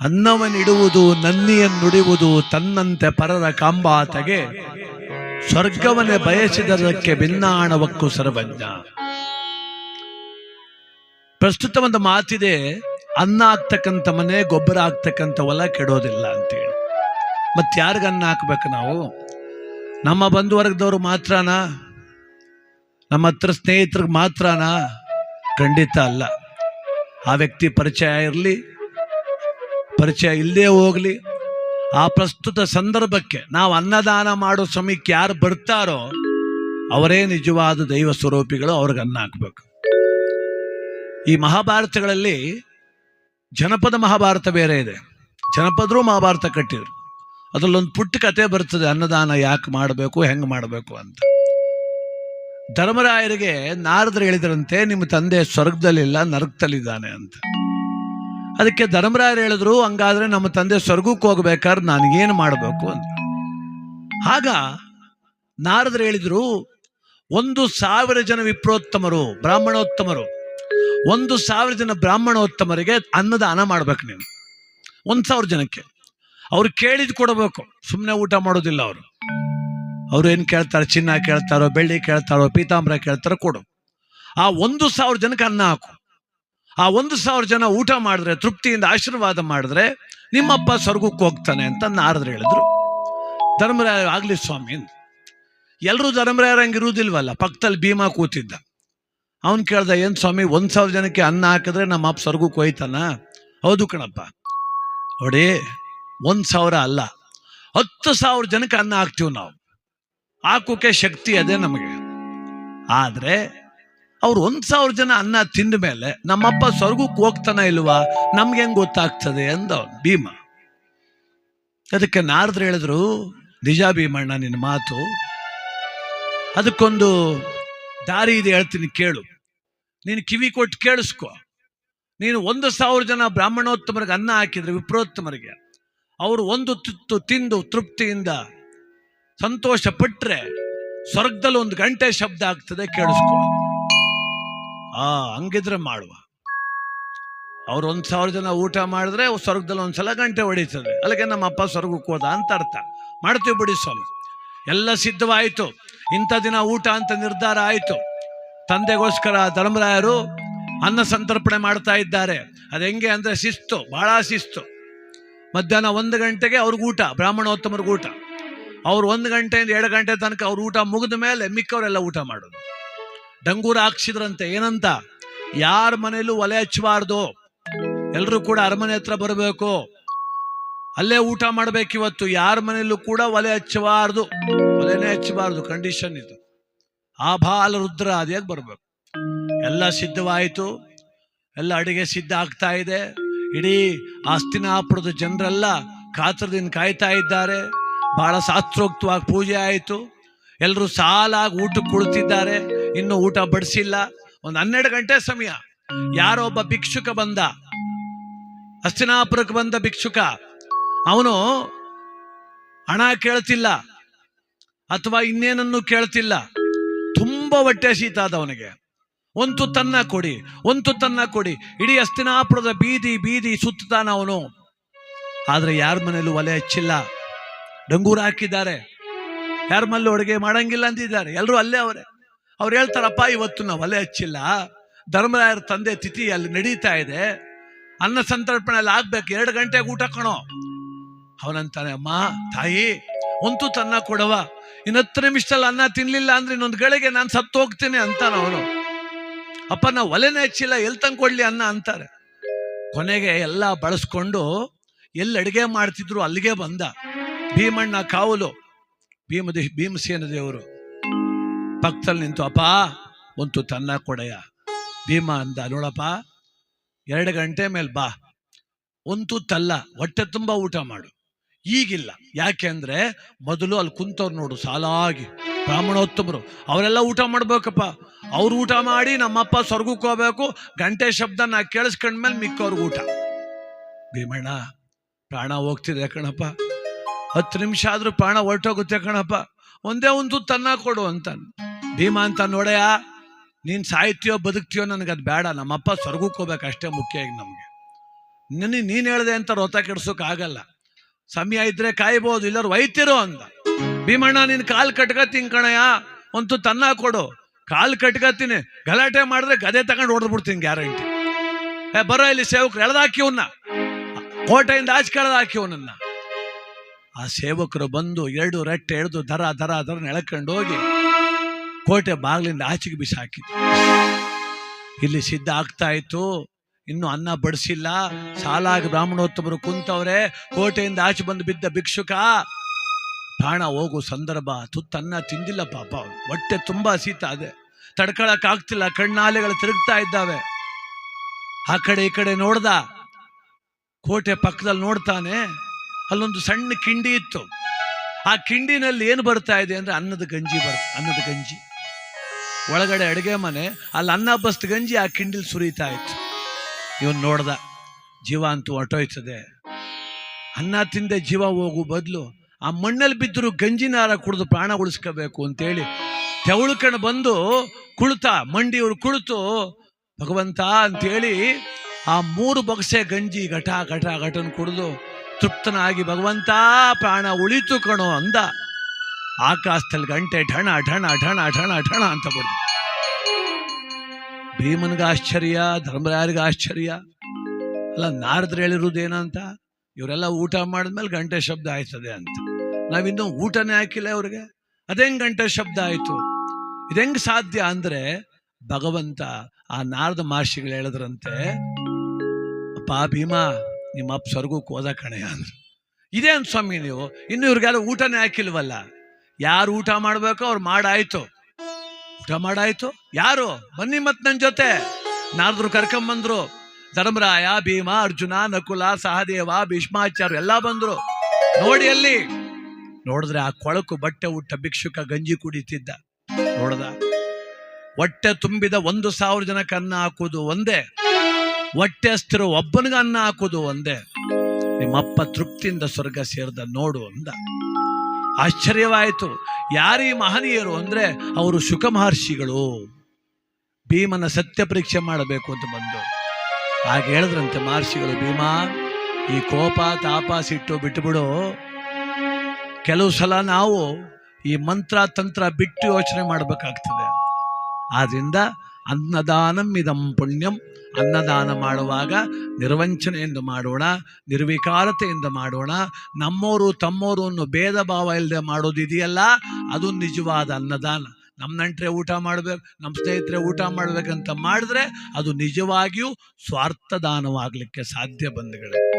ಅನ್ನವನಿಡುವುದು ನನ್ನಿಯನ್ನುಡಿಯುವುದು ತನ್ನಂತೆ ಪರರ ಕಾಂಬಾತಗೆ ಸ್ವರ್ಗವನ್ನೇ ಬಯಸಿದದಕ್ಕೆ ಭಿನ್ನಾಣವಕ್ಕೂ ಸರ್ವಜ್ಞ. ಪ್ರಸ್ತುತ ಒಂದು ಮಾತಿದೆ ಅನ್ನ ಆಗ್ತಕ್ಕಂಥ ಮನೆ, ಗೊಬ್ಬರ ಆಗ್ತಕ್ಕಂಥ ಹೊಲ ಕೆಡೋದಿಲ್ಲ ಅಂತೇಳಿ. ಮತ್ತೆ ಯಾರಿಗ ಅನ್ನ ಹಾಕ್ಬೇಕು ನಾವು? ನಮ್ಮ ಬಂಧುವರ್ಗದವ್ರು ಮಾತ್ರನಾ? ನಮ್ಮ ಹತ್ರ ಸ್ನೇಹಿತರಿಗೆ ಮಾತ್ರನಾ? ಖಂಡಿತ ಅಲ್ಲ. ಆ ವ್ಯಕ್ತಿ ಪರಿಚಯ ಇರಲಿ ಪರಿಚಯ ಇಲ್ಲದೆ ಹೋಗಲಿ. ಆ ಪ್ರಸ್ತುತ ಸಂದರ್ಭಕ್ಕೆ ನಾವು ಅನ್ನದಾನ ಮಾಡೋ ಸಮಯಕ್ಕೆ ಯಾರು ಬರ್ತಾರೋ ಅವರೇ ನಿಜವಾದ ದೈವ ಸ್ವರೂಪಿಗಳು ಅವ್ರಿಗೆ ಅನ್ನ ಹಾಕ್ಬೇಕು. ಈ ಮಹಾಭಾರತಗಳಲ್ಲಿ ಜನಪದ ಮಹಾಭಾರತ ಬೇರೆ ಇದೆ. ಜನಪದರು ಮಹಾಭಾರತ ಕಟ್ಟಿದ್ರು. ಅದರಲ್ಲೊಂದು ಪುಟ್ಟ ಕತೆ ಬರ್ತದೆ, ಅನ್ನದಾನ ಯಾಕೆ ಮಾಡಬೇಕು, ಹೆಂಗೆ ಮಾಡಬೇಕು ಅಂತ. ಧರ್ಮರಾಯರಿಗೆ ನಾರದ್ರು ಹೇಳಿದ್ರಂತೆ, ನಿಮ್ಮ ತಂದೆ ಸ್ವರ್ಗದಲ್ಲಿಲ್ಲ, ನರಕದಲ್ಲಿದ್ದಾನೆ ಅಂತ. ಅದಕ್ಕೆ ಧರ್ಮರಾಯರು ಹೇಳಿದ್ರು, ಹಂಗಾದ್ರೆ ನಮ್ಮ ತಂದೆ ಸ್ವರ್ಗಕ್ಕೆ ಹೋಗ್ಬೇಕಾದ್ರೆ ನಾನು ಮಾಡಬೇಕು? ಅಂತ ಆಗ ನಾರದರು ಹೇಳಿದ್ರು, ಒಂದು ಸಾವಿರ ಜನ ವಿಪ್ರೋತ್ತಮರು, ಬ್ರಾಹ್ಮಣೋತ್ತಮರು, ಒಂದು ಸಾವಿರ ಜನ ಬ್ರಾಹ್ಮಣೋತ್ತಮರಿಗೆ ಅನ್ನದಾನ ಮಾಡ್ಬೇಕು ನೀವು ಒಂದು ಸಾವಿರ ಜನಕ್ಕೆ. ಅವ್ರು ಕೇಳಿದ್ ಕೊಡಬೇಕು. ಸುಮ್ಮನೆ ಊಟ ಮಾಡೋದಿಲ್ಲ ಅವರು. ಅವ್ರು ಏನು ಕೇಳ್ತಾರೆ? ಚಿನ್ನ ಕೇಳ್ತಾರೋ, ಬೆಳ್ಳಿ ಕೇಳ್ತಾರೋ, ಪೀತಾಂಬರ ಕೇಳ್ತಾರೋ ಕೊಡು. ಆ ಒಂದು ಸಾವಿರ ಜನಕ್ಕೆ ಅನ್ನ ಹಾಕು. ಆ ಒಂದು ಸಾವಿರ ಜನ ಊಟ ಮಾಡಿದ್ರೆ, ತೃಪ್ತಿಯಿಂದ ಆಶೀರ್ವಾದ ಮಾಡಿದ್ರೆ, ನಿಮ್ಮಪ್ಪ ಸ್ವರ್ಗಕ್ಕೆ ಹೋಗ್ತಾನೆ ಅಂತ ನಾರದ್ರು ಹೇಳಿದ್ರು. ಧರ್ಮರಾಯ ಆಗ್ಲಿ ಸ್ವಾಮಿ ಎಲ್ಲರೂ ಧರ್ಮರಾಯರ ಹಾಗೆ ಹಂಗಿರುವುದಿಲ್ವಲ್ಲ ಪಕ್ಕದಲ್ಲಿ ಭೀಮಾ ಕೂತಿದ್ದ. ಅವನು ಕೇಳ್ದ, ಏನ್ ಸ್ವಾಮಿ, ಒಂದ್ ಸಾವಿರ ಜನಕ್ಕೆ ಅನ್ನ ಹಾಕಿದ್ರೆ ನಮ್ಮ ಅಪ್ಪ ಸ್ವರ್ಗಕ್ಕೆ ಹೋಯ್ತಾನ? ಹೌದು ಕಣಪ್ಪ. ನೋಡಿ, ಒಂದ್ ಸಾವಿರ ಅಲ್ಲ, ಹತ್ತು ಸಾವಿರ ಜನಕ್ಕೆ ಅನ್ನ ಹಾಕ್ತೀವಿ ನಾವು. ಹಾಕೋಕೆ ಶಕ್ತಿ ಅದೇ ನಮಗೆ. ಆದ್ರೆ ಅವ್ರು ಒಂದ್ ಸಾವಿರ ಜನ ಅನ್ನ ತಿಂದ ಮೇಲೆ ನಮ್ಮಪ್ಪ ಸ್ವರ್ಗಕ್ಕೆ ಹೋಗ್ತಾನ ಇಲ್ವಾ, ನಮ್ಗೆ ಹೆಂಗ್ ಗೊತ್ತಾಗ್ತದೆ ಅಂದ ಭೀಮ. ಅದಕ್ಕೆ ನಾರದ್ರು ಹೇಳಿದ್ರು, ನಿಜ ಭೀಮಣ್ಣ, ನಿನ್ನ ಮಾತು. ಅದಕ್ಕೊಂದು ದಾರಿ ಇದೆ ಹೇಳ್ತೀನಿ ಕೇಳು. ನೀನು ಕಿವಿ ಕೊಟ್ಟು ಕೇಳಿಸ್ಕೊ. ನೀನು ಒಂದು ಸಾವಿರ ಜನ ಬ್ರಾಹ್ಮಣೋತ್ತಮರಿಗೆ ಅನ್ನ ಹಾಕಿದ್ರೆ, ವಿಪ್ರೋತ್ತಮರಿಗೆ, ಅವರು ಒಂದು ತುತ್ತು ತಿಂದು ತೃಪ್ತಿಯಿಂದ ಸಂತೋಷ ಪಟ್ಟರೆ ಸ್ವರ್ಗದಲ್ಲಿ ಒಂದು ಗಂಟೆ ಶಬ್ದ ಆಗ್ತದೆ, ಕೇಳಿಸ್ಕೊ ಆ, ಹಂಗಿದ್ರೆ ಮಾಡುವ. ಅವ್ರು ಒಂದು ಸಾವಿರ ಜನ ಊಟ ಮಾಡಿದ್ರೆ ಸ್ವರ್ಗದಲ್ಲಿ ಒಂದ್ಸಲ ಗಂಟೆ ಹೊಡೀತದೆ. ಅಲ್ಲಿಗೆ ನಮ್ಮ ಅಪ್ಪ ಸ್ವರ್ಗಕ್ಕೆ ಹೋದ ಅಂತ ಅರ್ಥ. ಮಾಡ್ತೀವಿ ಬಿಡಿ ಸ್ವಾಮಿ. ಎಲ್ಲ ಸಿದ್ಧವಾಯಿತು. ಇಂಥ ದಿನ ಊಟ ಅಂತ ನಿರ್ಧಾರ ಆಯಿತು. ತಂದೆಗೋಸ್ಕರ ಧರ್ಮರಾಯರು ಅನ್ನ ಸಂತರ್ಪಣೆ ಮಾಡ್ತಾ ಇದ್ದಾರೆ. ಅದು ಹೆಂಗೆ ಅಂದ್ರೆ ಶಿಸ್ತು ಭಾಳ ಶಿಸ್ತು. ಮಧ್ಯಾಹ್ನ ಒಂದು ಗಂಟೆಗೆ ಅವ್ರಿಗೆ ಊಟ, ಬ್ರಾಹ್ಮಣೋತ್ತಮರಿಗೆ ಊಟ. ಅವ್ರು ಒಂದು ಗಂಟೆಯಿಂದ ಎರಡು ಗಂಟೆ ತನಕ ಅವ್ರು ಊಟ ಮುಗಿದ ಮೇಲೆ ಮಿಕ್ಕವರೆಲ್ಲ ಊಟ ಮಾಡೋದು. ಡಂಗೂರ ಹಾಕ್ಸಿದ್ರಂತೆ, ಏನಂತ? ಯಾರ ಮನೆಯಲ್ಲೂ ಒಲೆ ಹಚ್ಚಬಾರ್ದು. ಎಲ್ಲರೂ ಕೂಡ ಅರಮನೆ ಹತ್ರ ಬರಬೇಕು. ಅಲ್ಲೇ ಊಟ ಮಾಡ್ಬೇಕು ಇವತ್ತು. ಯಾರ ಮನೆಯಲ್ಲೂ ಕೂಡ ಒಲೆ ಹಚ್ಚಬಾರ್ದು. ಒಲೆನೇ ಹಚ್ಚಬಾರ್ದು ಕಂಡೀಷನ್ ಇದು. ಆಭಾಲ ರುದ್ರ ಆದಿಯಾಗಿ ಬರಬೇಕು. ಎಲ್ಲ ಸಿದ್ಧವಾಯಿತು. ಎಲ್ಲ ಅಡಿಗೆ ಸಿದ್ಧ ಆಗ್ತಾ ಇದೆ. ಇಡೀ ಆಸ್ತಿನಾಪುರದ ಜನರೆಲ್ಲ ಕಾತರದಿಂದ ಕಾಯ್ತಾ ಇದ್ದಾರೆ. ಬಹಳ ಶಾಸ್ತ್ರೋಕ್ತವಾಗಿ ಪೂಜೆ ಆಯಿತು. ಎಲ್ಲರೂ ಸಾಲಾಗಿ ಊಟಕ್ಕೆ ಕುಳಿತಿದ್ದಾರೆ. ಇನ್ನು ಊಟ ಬಡಿಸಿಲ್ಲ. ಒಂದು ಹನ್ನೆರಡು ಗಂಟೆ ಸಮಯ. ಯಾರೋ ಒಬ್ಬ ಭಿಕ್ಷುಕ ಬಂದ. ಹಸ್ತಿನಾಪುರಕ್ಕೆ ಬಂದ ಭಿಕ್ಷುಕ. ಅವನು ಹಣ ಕೇಳ್ತಿಲ್ಲ. ಅಥವಾ ಇನ್ನೇನನ್ನು ಕೇಳ್ತಿಲ್ಲ. ತುಂಬಾ ಹೊಟ್ಟೆ ಶೀತ ಆದ ಅವನಿಗೆ. ಒಂದು ತನ್ನ ಕೊಡಿ, ಒಂದು ತನ್ನ ಕೊಡಿ. ಇಡೀ ಹಸ್ತಿನಾಪುರದ ಬೀದಿ ಬೀದಿ ಸುತ್ತಾನ ಅವನು. ಆದ್ರೆ ಯಾರ ಮನೇಲೂ ಒಲೆ ಹಚ್ಚಿಲ್ಲ. ಡಂಗೂರ ಹಾಕಿದ್ದಾರೆ. ಯಾರ ಮನೇಲೂ ಅಡುಗೆ ಮಾಡಂಗಿಲ್ಲ ಅಂತಿದ್ದಾರೆ. ಎಲ್ಲರೂ ಅಲ್ಲೇ ಅವರೇ. ಅವ್ರು ಹೇಳ್ತಾರಪ್ಪ, ಇವತ್ತು ನಾವು ಒಲೆ ಹಚ್ಚಿಲ್ಲ. ಧರ್ಮರಾಯರ ತಂದೆ ತಿಥಿ ಅಲ್ಲಿ ನಡೀತಾ ಇದೆ. ಅನ್ನ ಸಂತರ್ಪಣೆ ಅಲ್ಲಿ ಆಗ್ಬೇಕು. ಎರಡು ಗಂಟೆಗೆ ಊಟ ಕಣೋ. ಅವನಂತಾನೆ, ಅಮ್ಮ, ತಾಯಿ, ಒಂತೂ ತನ್ನ ಕೊಡವ. ಇನ್ನು ಹತ್ತು ನಿಮಿಷದಲ್ಲಿ ಅನ್ನ ತಿನ್ಲಿಲ್ಲ ಅಂದ್ರೆ ಇನ್ನೊಂದು ಗಳಿಗೆ ನಾನು ಸತ್ತು ಹೋಗ್ತೀನಿ, ಅಂತಾನ ಅವನು. ಅಪ್ಪ ನಾವು ಒಲೆನೇ ಹಚ್ಚಿಲ್ಲ. ಎಲ್ಲಿ ತಂದು ಕೊಡ್ಲಿ ಅನ್ನ? ಅಂತಾರೆ. ಕೊನೆಗೆ ಎಲ್ಲ ಬಳಸ್ಕೊಂಡು ಎಲ್ಲಿ ಅಡಿಗೆ ಮಾಡ್ತಿದ್ರು ಅಲ್ಲಿಗೆ ಬಂದ ಭೀಮಣ್ಣ ಕಾವಲು, ಭೀಮದ, ಭೀಮಸೇನ ದೇವರು. ಪಕ್ಕದಲ್ಲಿ ನಿಂತು, ಅಪ್ಪ ಒಂತು ತನ್ನ ಕೊಡೆಯ. ಭೀಮ ಅಂದ, ನೋಡಪ್ಪ, ಎರಡು ಗಂಟೆ ಮೇಲೆ ಬಾ. ಒಂತು ತಲ್ಲ, ಹೊಟ್ಟೆ ತುಂಬ ಊಟ ಮಾಡು. ಈಗಿಲ್ಲ. ಯಾಕೆ ಅಂದ್ರೆ ಮೊದಲು ಅಲ್ಲಿ ಕುಂತವ್ರು ನೋಡು, ಸಾಲಾಗಿ. ಬ್ರಾಹ್ಮಣೋತ್ತಮರು, ಅವರೆಲ್ಲ ಊಟ ಮಾಡ್ಬೇಕಪ್ಪ. ಅವ್ರು ಊಟ ಮಾಡಿ ನಮ್ಮಪ್ಪ ಸ್ವರ್ಗಕ್ಕೆ ಹೋಗ್ಬೇಕು. ಗಂಟೆ ಶಬ್ದ ನಾ ಕೇಳಿಸ್ಕೊಂಡ್ಮೇಲೆ ಮಿಕ್ಕವ್ರಿಗೆ ಊಟ. ಭೀಮಣ್ಣ, ಪ್ರಾಣ ಹೋಗ್ತಿದೆ ಕಣಪ್ಪ. ಹತ್ತು ನಿಮಿಷ ಆದ್ರೂ ಪ್ರಾಣ ಹೊರಟೋಗುತ್ತೆ ಕಣಪ್ಪ. ಒಂದೇ ಒಂದು ತನ್ನ ಕೊಡು ಅಂತ ಭೀಮ ಅಂತ ನೋಡಯ್ಯ, ನೀನ್ ಸಾಯ್ತೀಯೋ ಬದುಕ್ತೀಯೋ ನನಗೆ ಅದು ಬೇಡ. ನಮ್ಮಪ್ಪ ಸ್ವರ್ಗಕ್ಕೆ ಹೋಗ್ಬೇಕು, ಅಷ್ಟೇ ಮುಖ್ಯ ಈಗ ನಮಗೆ. ನಿನ್ನ ನೀನು ಹೇಳಿದೆ ಅಂತ ರೋತ ಕೆಡ್ಸೋಕ್ ಆಗಲ್ಲ. ಸಮಯ ಇದ್ರೆ ಕಾಯ್ಬೋದು ಇಲ್ಲರು ಒಯ್ತಿರೋ ಅಂದ ಭೀಮಣ್ಣ, ನೀನ್ ಕಾಲ್ ಕಟ್ಕತ್ತೀನಿ ಕಣಯ್ಯ ಒಂತು ತನ್ನ ಕೊಡು. ಕಾಲ್ ಕಟ್ಕತ್ತೀನಿ, ಗಲಾಟೆ ಮಾಡಿದ್ರೆ ಗದೆ ತಗೊಂಡು ಹೊಡೆದ್ಬಿಡ್ತೀನಿ ಗ್ಯಾರಂಟಿ. ಏ, ಬರೋ ಇಲ್ಲಿ ಸೇವಕರು ಎಳ್ದಾಕಿವನ್ನ ಕೋಟೆಯಿಂದ ಆಚೆ ಕಳೆದಾಕಿವನನ್ನ ಆ ಸೇವಕರು ಬಂದು ಎರಡು ರಟ್ಟೆ ಎಳೆದು ದರ ದರ ದರ ಎಳ್ಕೊಂಡು ಹೋಗಿ ಕೋಟೆ ಬಾಗಿಲಿಂದ ಆಚೆಗೆ ಬಿಸಾಕಿದ್ರು ಇಲ್ಲಿ ಸಿದ್ಧ ಆಗ್ತಾ ಇತ್ತು. ಇನ್ನು ಅನ್ನ ಬಡಿಸಿಲ್ಲ. ಸಾಲಾಗಿ ಬ್ರಾಹ್ಮಣೋತ್ತಮರು ಕುಂತವ್ರೆ, ಕೋಟೆಯಿಂದ ಆಚೆ ಬಂದು ಬಿದ್ದ ಭಿಕ್ಷುಕ. ಪ್ರಾಣ ಹೋಗು ಸಂದರ್ಭ, ತುತ್ತನ್ನ ತಿಂದಿಲ್ಲ ಪಾಪ. ಹೊಟ್ಟೆ ತುಂಬಾ ಸೀತ ಇದೆ ತಡ್ಕೊಳಕ್ ಆಗ್ತಿಲ್ಲ ಕಣ್ಣಾಲೆಗಳು ತಿರುಗ್ತಾ ಇದ್ದಾವೆ. ಆ ಕಡೆ ಈ ಕಡೆ ನೋಡ್ದ. ಕೋಟೆ ಪಕ್ಕದಲ್ಲಿ ನೋಡ್ತಾನೆ, ಅಲ್ಲೊಂದು ಸಣ್ಣ ಕಿಂಡಿ ಇತ್ತು. ಆ ಕಿಂಡಿನಲ್ಲಿ ಏನು ಬರ್ತಾ ಇದೆ ಅಂದ್ರೆ ಅನ್ನದ ಗಂಜಿ ಬರ್ತ ಅನ್ನದ ಗಂಜಿ. ಒಳಗಡೆ ಅಡುಗೆ ಮನೆ, ಅಲ್ಲಿ ಅನ್ನ ಬಸ್ತ್ ಗಂಜಿ ಆ ಕಿಂಡಿಲ್ ಸುರಿತಾ ಇತ್ತು. ಇವನು ನೋಡ್ದ, ಜೀವ ಅಂತೂ ಹೊಟ್ಟೋಯ್ತದೆ ಅನ್ನ ತಿಂದೆ ಜೀವ ಹೋಗು ಬದಲು, ಆ ಮಣ್ಣಲ್ಲಿ ಬಿದ್ದರೂ ಗಂಜಿನಾರ ಕುಡಿದು ಪ್ರಾಣ ಉಳಿಸ್ಕೋಬೇಕು ಅಂತೇಳಿ ತೆವಳುಕಣ ಬಂದು ಕುಳಿತ, ಮಂಡಿಯವರು ಕುಳಿತು, ಭಗವಂತ ಅಂತೇಳಿ ಆ ಮೂರು ಬೊಗಸೆ ಗಂಜಿ ಘಟ ಘಟ ಘಟನ್ ಕುಡಿದು ತೃಪ್ತನಾಗಿ ಭಗವಂತ ಪ್ರಾಣ ಉಳಿತು ಕಣೋ ಅಂದ. ಆಕಾಶದಲ್ಲಿ ಗಂಟೆ ಢಣ ಢಣ ಢಣ ಢಣ ಠಣ ಅಂತ ಬಿಡ್ದು ಭೀಮನ್ಗ ಆಶ್ಚರ್ಯ, ಧರ್ಮರಾಯರಿಗೆ ಆಶ್ಚರ್ಯ. ಅಲ್ಲ, ನಾರದ್ರು ಹೇಳಿರುವುದೇನಂತ ಇವರೆಲ್ಲ ಊಟ ಮಾಡಿದ್ಮೇಲೆ ಗಂಟೆ ಶಬ್ದ ಆಯ್ತದೆ ಅಂತ. ನಾವಿನ್ನೂ ಊಟನೇ ಹಾಕಿಲ್ಲ ಅವ್ರಿಗೆ. ಅದೆಂಗ್ ಗಂಟೆ ಶಬ್ದ ಆಯಿತು? ಇದೆಂಗ್ ಸಾಧ್ಯ ಅಂದ್ರೆ ಭಗವಂತ ಆ ನಾರದ ಮಹರ್ಷಿಗಳು ಹೇಳಿದ್ರಂತೆ, ಅಪ್ಪ ಭೀಮಾ ನಿಮ್ಮ ಅಪ್ಪ ಸ್ವರ್ಗಕ್ಕೆ ಹೋದ ಕಣೆ ಅಂದ್ರು. ಇದೇನ್ ಸ್ವಾಮಿ ನೀವು? ಇನ್ನು ಇವ್ರಿಗೆಲ್ಲ ಊಟನೇ ಹಾಕಿಲ್ವಲ್ಲ? ಯಾರು ಊಟ ಮಾಡ್ಬೇಕೋ ಅವ್ರು ಮಾಡಾಯ್ತು. ಊಟ ಮಾಡಾಯ್ತು? ಯಾರು? ಬನ್ನಿ ಮತ್ ನನ್ ಜೊತೆ. ನಾರದ್ರು ಕರ್ಕೊಂಬಂದ್ರು. ಧರ್ಮರಾಯ, ಭೀಮ, ಅರ್ಜುನ, ನಕುಲ, ಸಹದೇವ ಭೀಷ್ಮಾಚಾರ್ಯ ಎಲ್ಲ ಬಂದ್ರು. ನೋಡಿ ಅಲ್ಲಿ. ನೋಡಿದ್ರೆ ಆ ಕೊಳಕು ಬಟ್ಟೆ ಉಟ್ಟ ಭಿಕ್ಷುಕ ಗಂಜಿ ಕುಡಿತಿದ್ದ. ನೋಡ್ದ? ಹೊಟ್ಟೆ ತುಂಬಿದ ಒಂದು ಸಾವಿರ ಜನಕ್ಕೆ ಅನ್ನ ಹಾಕೋದು ಒಂದೇ. ಹೊಟ್ಟೆ ಅಸ್ತಿರೋ ಒಬ್ಬನಿಗೆ ಅನ್ನ ಹಾಕೋದು ಒಂದೇ. ನಿಮ್ಮಪ್ಪ ತೃಪ್ತಿಯಿಂದ ಸ್ವರ್ಗ ಸೇರ್ದ ನೋಡು ಅಂದ. ಆಶ್ಚರ್ಯವಾಯಿತು. ಯಾರೀ ಮಹನೀಯರು ಅಂದರೆ ಅವರು ಶುಕ ಮಹರ್ಷಿಗಳು. ಭೀಮನ ಸತ್ಯ ಪರೀಕ್ಷೆ ಮಾಡಬೇಕು ಅಂತ ಬಂದು. ಹಾಗೆ ಹೇಳಿದ್ರಂತೆ ಮಹರ್ಷಿಗಳು, ಭೀಮ, ಈ ಕೋಪ, ತಾಪ, ಸಿಟ್ಟು ಬಿಟ್ಟುಬಿಡು ಕೆಲವು ಸಲ ನಾವು ಈ ಮಂತ್ರ, ತಂತ್ರ ಬಿಟ್ಟು ಯೋಚನೆ ಮಾಡಬೇಕಾಗ್ತದೆ. ಆದ್ರಿಂದ ಅನ್ನದಾನಂ ಇದಂ ಪುಣ್ಯಂ. ಅನ್ನದಾನ ಮಾಡುವಾಗ ನಿರ್ವಂಚನೆಯಿಂದ ಮಾಡೋಣ, ನಿರ್ವಿಕಾರತೆಯಿಂದ ಮಾಡೋಣ. ನಮ್ಮೋರು ತಮ್ಮೋರು ಅನ್ನೋ ಭೇದ ಭಾವ ಇಲ್ಲದೆ ಮಾಡೋದಿದೆಯಲ್ಲ ಅದು ನಿಜವಾದ ಅನ್ನದಾನ. ನಮ್ಮ ನಂಟ್ರೆ ಊಟ ಮಾಡಬೇಕು ನಮ್ಮ ಸ್ನೇಹಿತರೆ ಊಟ ಮಾಡಬೇಕಂತ ಮಾಡಿದ್ರೆ ಅದು ನಿಜವಾಗಿಯೂ ಸ್ವಾರ್ಥದಾನವಾಗಲಿಕ್ಕೆ ಸಾಧ್ಯ ಬಂಧುಗಳೇ.